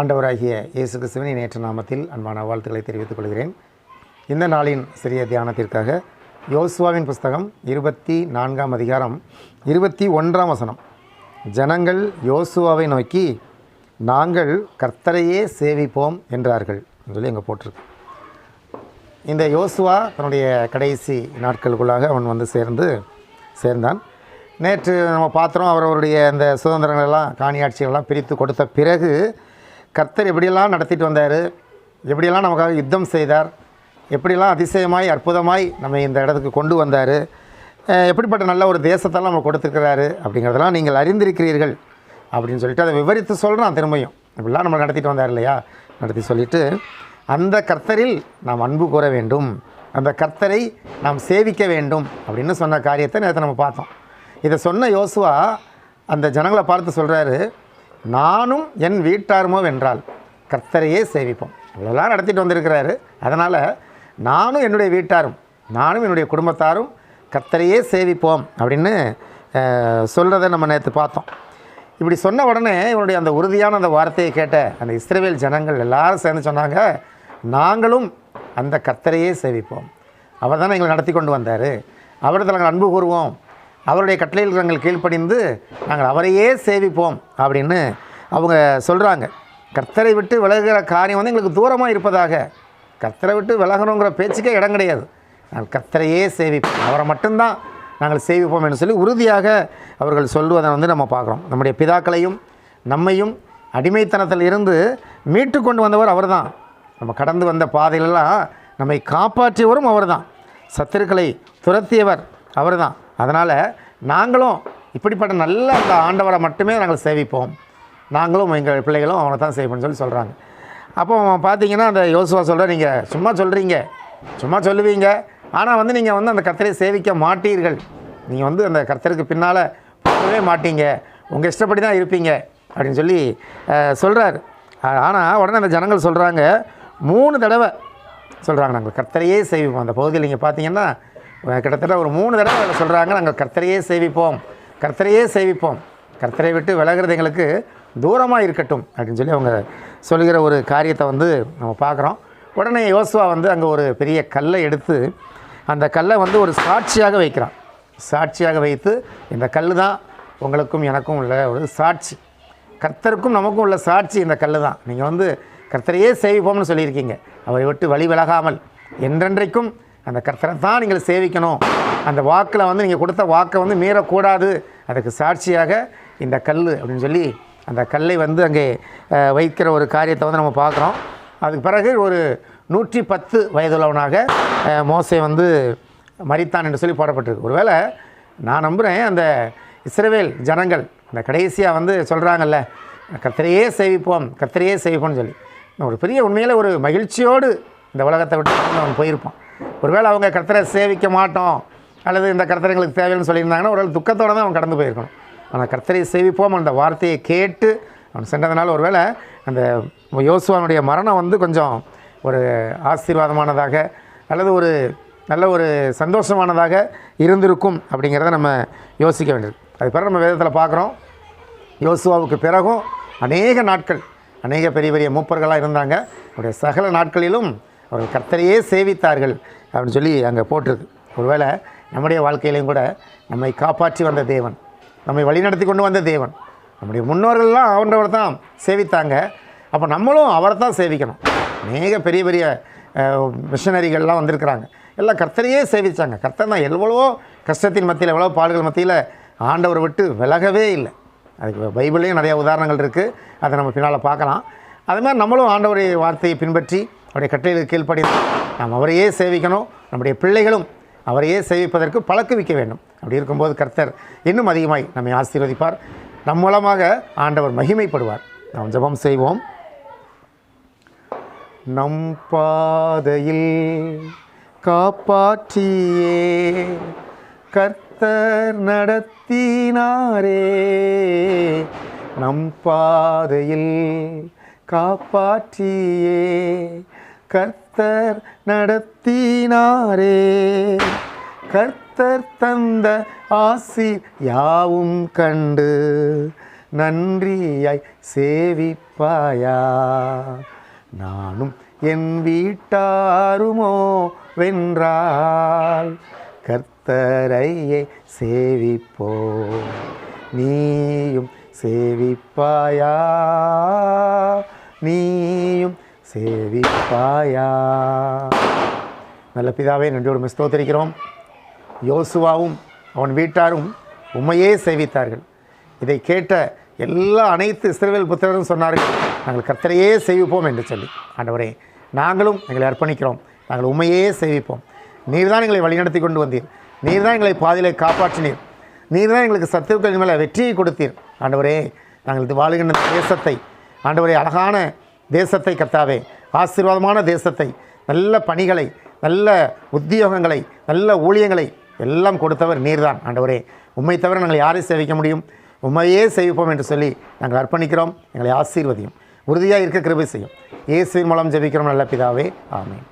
ஆண்டவராகிய இயேசு கிறிஸ்துவின் நேற்று நாமத்தில் அன்பான வாழ்த்துக்களை தெரிவித்துக் கொள்கிறேன். இந்த நாளின் சிறிய தியானத்திற்காக யோசுவாவின் புஸ்தகம் இருபத்தி நான்காம் அதிகாரம் இருபத்தி ஒன்றாம் வசனம். ஜனங்கள் யோசுவாவை நோக்கி நாங்கள் கர்த்தரையே சேவிப்போம் என்றார்கள் சொல்லி இங்கே போட்டிருக்கு. இந்த யோசுவா தன்னுடைய கடைசி நாட்களுக்குள்ளாக அவன் வந்து சேர்ந்து சேர்ந்தான். நேற்று நம்ம பார்த்தோம் அவரவருடைய அந்த சுதந்திரங்களெல்லாம் காணியாட்சிகள்லாம் பிரித்து கொடுத்த பிறகு கர்த்தர் எப்படியெல்லாம் நடத்திட்டு வந்தார்? எப்படியெல்லாம் நமக்காக யுத்தம் செய்தார்? எப்படியெல்லாம் அதிசயமாய் அற்புதமாய் நம்ம இந்த இடத்துக்கு கொண்டு வந்தார்? எப்படிப்பட்ட நல்ல ஒரு தேசத்தெல்லாம் நம்ம கொடுத்துருக்கிறாரு? அப்படிங்கிறதெல்லாம் நீங்கள் அறிந்திருக்கிறீர்கள். அப்படின்னு சொல்லிட்டு அதை விவரித்து சொல்கிறான் திரும்பியும் இப்படிலாம் நம்ம நடத்திட்டு வந்தார் இல்லையா? நடத்தி சொல்லிவிட்டு அந்த கர்த்தரில் நாம் அன்பு கூற வேண்டும். அந்த கர்த்தரை நாம் சேவிக்க வேண்டும் அப்படின்னு சொன்ன காரியத்தை நேற்று நம்ம பார்த்தோம். இதை சொன்ன யோசுவா அந்த ஜனங்களை பார்த்து சொல்கிறாரு நானும் என் வீட்டாருமோ வென்றால் கர்த்தரையே சேவிப்போம். இவ்வளோலாம் நடத்திட்டு வந்திருக்கிறாரு. அதனால் நானும் என்னுடைய வீட்டாரும் நானும் என்னுடைய குடும்பத்தாரும் கர்த்தரையே சேவிப்போம் அப்படின்னு சொல்கிறத நம்ம நேற்று பார்த்தோம். இப்படி சொன்ன உடனே இவனுடைய அந்த உறுதியான அந்த வார்த்தையை கேட்ட அந்த இஸ்ரேவேல் ஜனங்கள் எல்லாரும் சேர்ந்து சொன்னாங்க நாங்களும் அந்த கர்த்தரையே சேவிப்போம். அவர் தானே எங்களை நடத்தி கொண்டு வந்தார். அவரிடத்தில் நாங்கள் அன்பு கூறுவோம். அவருடைய கட்டளையில் நாங்கள் கீழ்ப்படிந்து நாங்கள் அவரையே சேவிப்போம் அப்படின்னு அவங்க சொல்கிறாங்க கர்த்தரை விட்டு விலகிற காரியம் வந்து எங்களுக்கு தூரமாக இருப்பதாக. கர்த்தரை விட்டு விலகணுங்கிற பேச்சுக்கே இடம் கிடையாது. நாங்கள் கர்த்தரையே சேவிப்போம். அவரை மட்டும்தான் நாங்கள் சேவிப்போம் என்று சொல்லி உறுதியாக அவர்கள் சொல்லுவதை வந்து நம்ம பார்க்குறோம். நம்முடைய பிதாக்களையும் நம்மையும் அடிமைத்தனத்தில் இருந்து மீட்டு கொண்டு வந்தவர் அவர் தான் நம்ம கடந்து வந்த பாதையிலெல்லாம் நம்மை காப்பாற்றியவரும் அவர் தான் சத்துருக்களை துரத்தியவர் அவர் தான் அதனால் நாங்களும் இப்படிப்பட்ட நல்ல அந்த ஆண்டவரை மட்டுமே நாங்கள் சேவிப்போம். நாங்களும் எங்கள் பிள்ளைகளும் அவனை தான் செய்வோம்னு சொல்லி சொல்கிறாங்க அப்போ பார்த்தீங்கன்னா அந்த யோசுவா சொல்கிற நீங்கள் சும்மா சொல்கிறீங்க சும்மா சொல்லுவீங்க. ஆனால் வந்து நீங்கள் வந்து அந்த கர்த்தரை சேவிக்க மாட்டீர்கள். நீங்கள் வந்து அந்த கர்த்தருக்கு பின்னால் போகவே மாட்டீங்க. உங்கள் இஷ்டப்படி தான் இருப்பீங்க அப்படின்னு சொல்லி சொல்கிறாரு ஆனால் உடனே அந்த ஜனங்கள் சொல்கிறாங்க மூணு தடவை சொல்கிறாங்க நாங்கள் கர்த்தரையே சேவிப்போம். அந்த பகுதியில் நீங்கள் பார்த்தீங்கன்னா கிட்டத்தட்ட ஒரு மூணு தடவை அதில் சொல்கிறாங்க நாங்கள் கர்த்தரையே சேவிப்போம் கர்த்தரையே சேவிப்போம். கர்த்தரை விட்டு விலகிறது எங்களுக்கு தூரமாக இருக்கட்டும் அப்படின்னு சொல்லி அவங்க சொல்கிற ஒரு காரியத்தை வந்து நம்ம பார்க்குறோம். உடனே யோசுவா வந்து அங்கே ஒரு பெரிய கல்லை எடுத்து அந்த கல்லை வந்து ஒரு சாட்சியாக வைக்கிறான். சாட்சியாக வைத்து இந்த கல் தான் உங்களுக்கும் எனக்கும் உள்ள ஒரு சாட்சி. கர்த்தருக்கும் நமக்கும் உள்ள சாட்சி இந்த கல் தான். நீங்கள் வந்து கர்த்தரையே சேவிப்போம்னு சொல்லியிருக்கீங்க. அவரை விட்டு வழி விலகாமல் என்றென்றைக்கும் அந்த கர்த்தரை தான் நீங்கள் சேவிக்கணும். அந்த வாக்கில் வந்து நீங்கள் கொடுத்த வாக்கை வந்து மீறக்கூடாது. அதுக்கு சாட்சியாக இந்த கல் அப்படின்னு சொல்லி அந்த கல்லை வந்து அங்கே வைக்கிற ஒரு காரியத்தை வந்து நம்ம பார்க்குறோம். அதுக்கு பிறகு ஒரு நூற்றி பத்து வயதுள்ளவனாக மோசை வந்து மறித்தான் என்று சொல்லி போடப்பட்டிருக்கு. ஒருவேளை நான் நம்புகிறேன் அந்த இஸ்ரவேல் ஜனங்கள் அந்த கடைசியாக வந்து சொல்கிறாங்கல்ல கத்திரையே சேவிப்போம் கர்த்தரையே சேவிப்போம்னு சொல்லி. ஒரு பெரிய உண்மையில் ஒரு மகிழ்ச்சியோடு இந்த உலகத்தை விட்டு அவன் போயிருப்பான். ஒருவேளை அவங்க கர்த்தரை சேவிக்க மாட்டோம் அல்லது இந்த கர்த்தர் எங்களுக்கு தேவைன்னு சொல்லியிருந்தாங்கன்னா ஒரு துக்கத்தோடு தான் அவன் கடந்து போயிருக்கணும். ஆனால் கர்த்தரை சேவிப்போம் அந்த வார்த்தையை கேட்டு அவன் சென்றதுனால ஒருவேளை அந்த யோசுவானுடைய மரணம் வந்து கொஞ்சம் ஒரு ஆசீர்வாதமானதாக அல்லது ஒரு நல்ல ஒரு சந்தோஷமானதாக இருந்திருக்கும் அப்படிங்கிறத நம்ம யோசிக்க வேண்டியது. அது பிறகு நம்ம வேதத்தில் பார்க்குறோம். யோசுவாவுக்கு பிறகும் அநேக நாட்கள் அநேக பெரிய பெரிய மூப்பர்களாக இருந்தாங்க. அவருடைய சகல நாட்களிலும் அவர்கள் கர்த்தரையே சேவித்தார்கள். அப்படின்னு சொல்லி அங்கே போட்டிருக்கு. ஒருவேளை நம்முடைய வாழ்க்கையிலையும் கூட நம்மை காப்பாற்றி வந்த தேவன் நம்மை வழிநடத்தி கொண்டு வந்த தேவன் நம்முடைய முன்னோர்கள்லாம் அவன்றவர் தான் சேவித்தாங்க. அப்போ நம்மளும் அவரை தான் சேவிக்கணும். அநேக பெரிய பெரிய மிஷனரிகள்லாம் வந்திருக்கிறாங்க. எல்லாம் கர்த்தரையே சேவித்தாங்க கர்த்தர் தான் எவ்வளவோ கஷ்டத்தின் மத்தியில் எவ்வளோ பாடுகள் மத்தியில் ஆண்டவரை விட்டு விலகவே இல்லை. அதுக்கு பைபிள்லேயும் நிறையா உதாரணங்கள் இருக்குது அதை நம்ம பின்னால் பார்க்கலாம். அது மாதிரி நம்மளும் ஆண்டவருடைய வார்த்தையை பின்பற்றி அவருடைய கட்டளை கீழ்ப்படி நாம் அவரையே சேவிக்கணும். நம்முடைய பிள்ளைகளும் அவரையே சேவிப்பதற்கு பழக்குவிக்க வேண்டும். அப்படி இருக்கும்போது கர்த்தர் இன்னும் அதிகமாய் நம்மை ஆசீர்வதிப்பார். நம் மூலமாக ஆண்டவர் மகிமைப்படுவார். நாம் ஜெபம் செய்வோம். நம் பாதையில் காப்பாற்றியே. கர்த்தர் நடத்தினாரே. நம் பாதையில் காப்பாற்றியே. கர்த்தர் நடத்தினாரே. கர்த்தர் தந்த ஆசி யாவும் கண்டு நன்றியாய் சேவிப்பாயா. நானும் என் வீட்டாருமோ வென்றால் கர்த்தரையே சேவிப்போ. நீயும் சேவிப்பாயா. நீயும் சேவிப்பாயா. நல்ல பிதாவே நன்றியோடு ஸ்தோத்திரிக்கிறோம். யோசுவாவும் அவன் வீட்டாரும் உண்மையே சேவித்தார்கள். இதை கேட்ட எல்லா அனைத்து சிறுவில் புத்திரரும் சொன்னார்கள் நாங்கள் கர்த்தரையே சேவிப்போம் என்று சொல்லி. ஆண்டவரே நாங்களும் எங்களை அர்ப்பணிக்கிறோம். நாங்கள் உண்மையே சேவிப்போம். நீர் தான் எங்களை வழிநடத்தி கொண்டு வந்தீர். நீர் தான் எங்களை பாதியில் காப்பாற்றினீர். நீர் தான் எங்களுக்கு சத்துருக்களின் மேலே வெற்றியை கொடுத்தீர். ஆண்டவரே நாங்கள் இது வாழுகின்ற தேசத்தை ஆண்டவரே அழகான தேசத்தை கர்த்தாவே ஆசீர்வாதமான தேசத்தை நல்ல பணிகளை நல்ல உத்தியோகங்களை நல்ல ஊழியங்களை எல்லாம் கொடுத்தவர் நீர்தான் ஆண்டவரே. உண்மை தவிர நாங்கள் யாரை சேவிக்க முடியும்? உண்மையே சேவிப்போம் என்று சொல்லி நாங்கள் அர்ப்பணிக்கிறோம் எங்களை ஆசீர்வதியும். உறுதியாக இருக்க கிருபை செய்யும். இயேசுவின் மூலம் ஜெபிக்கிறோம் நல்ல பிதாவே. ஆமேன்.